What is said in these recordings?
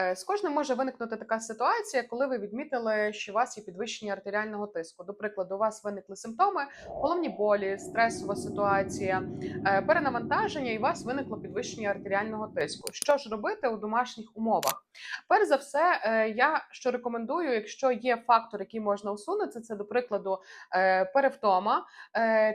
Е, З кожним може виникнути така ситуація, коли ви відмітили, що у вас є підвищення артеріального тиску. До прикладу, у вас виникли симптоми, головні болі, стресова ситуація, е, перенавантаження, і у вас виникло підвищення артеріального тиску. Що ж робити у домашніх умовах? Перш за все, е, я що рекомендую, якщо є фактор, який можна усунути, це до прикладу перевтома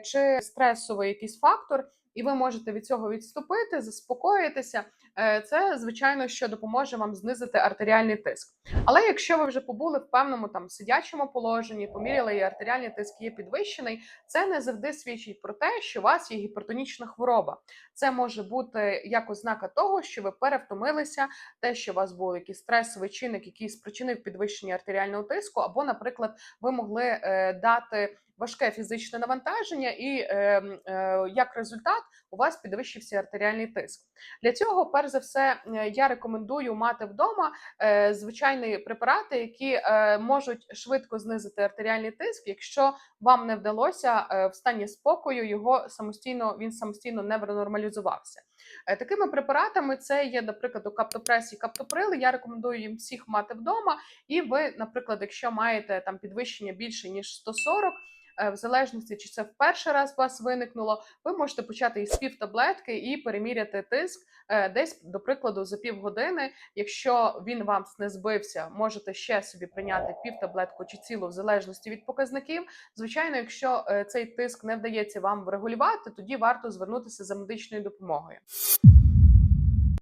чи стресовий якийсь фактор. І ви можете від цього відступити, заспокоїтися. Е, Це звичайно, що допоможе вам знизити артеріальний тиск. Але якщо ви вже побули в певному там сидячому положенні, поміряли і артеріальний тиск є підвищений, це не завжди свідчить про те, що у вас є гіпертонічна хвороба. Це може бути як ознака того, що ви перевтомилися, те, що у вас був якийсь стресовий чинник, який спричинив підвищення артеріального тиску, або, наприклад, ви могли е, дати важке фізичне навантаження, і е, е, як результат у вас підвищився артеріальний тиск. Для цього, перш за все, е, я рекомендую мати вдома е, звичайні препарати, які е, можуть швидко знизити артеріальний тиск, якщо вам не вдалося е, в стані спокою його самостійно він самостійно не нормалізувався. Е, Такими препаратами це є, наприклад, каптопрес і каптоприл. Я рекомендую їм всіх мати вдома. І ви, наприклад, якщо маєте там підвищення більше ніж 140, е, в залежності, чи це в перший раз у вас виникнуло, ви можете почати із півтаблетки і переміряти тиск е, десь, до прикладу, за півгодини. Якщо він вам не збився, можете ще собі прийняти півтаблетку чи цілу в залежності від показників. Звичайно, якщо е, цей тиск не вдається вам врегулювати, тоді варто звернутися за медичною допомогою.